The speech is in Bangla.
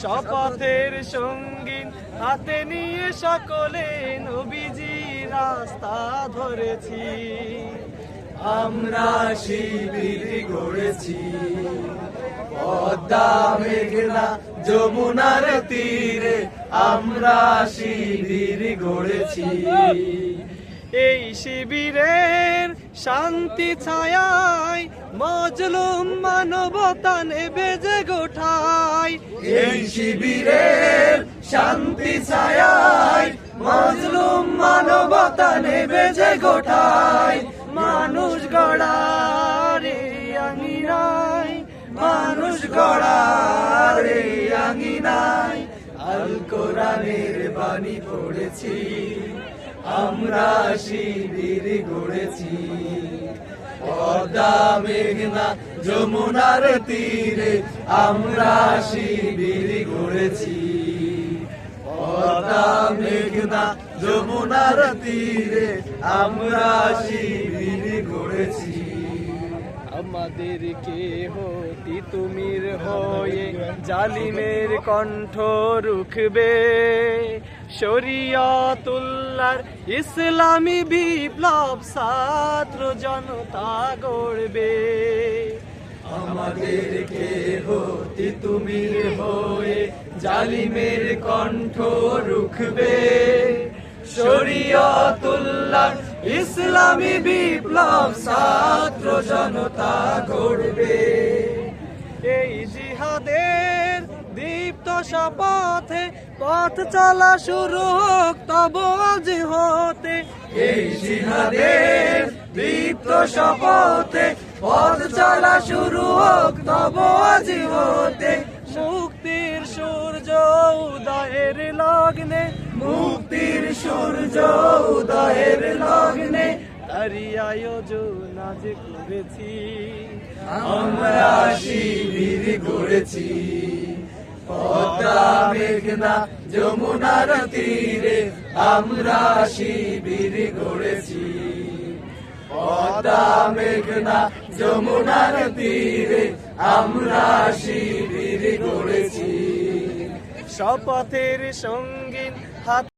শপথের সঙ্গীন হাতে নিয়ে সকলে নবীজি রাস্তা ধরেছি। আমরা শিবির গড়েছি। পদ্মা মেঘনা যমুনার তীরে আমরা শিবির গড়েছি। এই শিবিরের শান্তি ছায়ায় মজলুম মানবতা নেবে যে গোঠায়। এই শিবিরের শান্তি ছায়ায় মজলুম মানবতা নেবে যে গোঠায় মানুষ গড়ারে আঙিনায়, মানুষ গড়ারে আঙিনায়। আল কোরআনের বাণী পড়েছি, আমরা শিবির গড়েছি। পদ্মা মেঘনা, যমুনার তীরে আমরা শিবির গড়েছি। পদ্মা মেঘনা, যমুনার তীরে আমরা শিবির গড়েছি। আমাদের কেহ তিতুমির হয়ে জালিমের কণ্ঠ রুখবে। শরিয়াতুল্লার ইসলামী বিপ্লব ছাত্র জনতা গড়বে। আমাদের কেহ তুমি হয়ে জালিমের কণ্ঠ রুখবে। শরিয়াতুল্লাহ ইসলামী বিপ্লব ছাত্র জনতা গড়বে। এই জিহাদের দীপ্ত শপথে পথ চলা শুরু হোক তব আজ হতে। এই জিহাদের দীপ্ত শপথে পথ চলা শুরু হোক তব আজ হতে। মুক্তির সূর্য উদয়ের লগ্নে মুক্তির সূর্য উদয়ের লগ্নে। তারি আয়োজন আজ করেছি আমরা শিবির গড়েছি পদ্মা মেঘনা, যমুনার তীরে আমরা শিবির গড়েছি মেঘনা, যমুনার তীরে আমরা শিবির গড়েছি শপথের সঙ্গীন হাত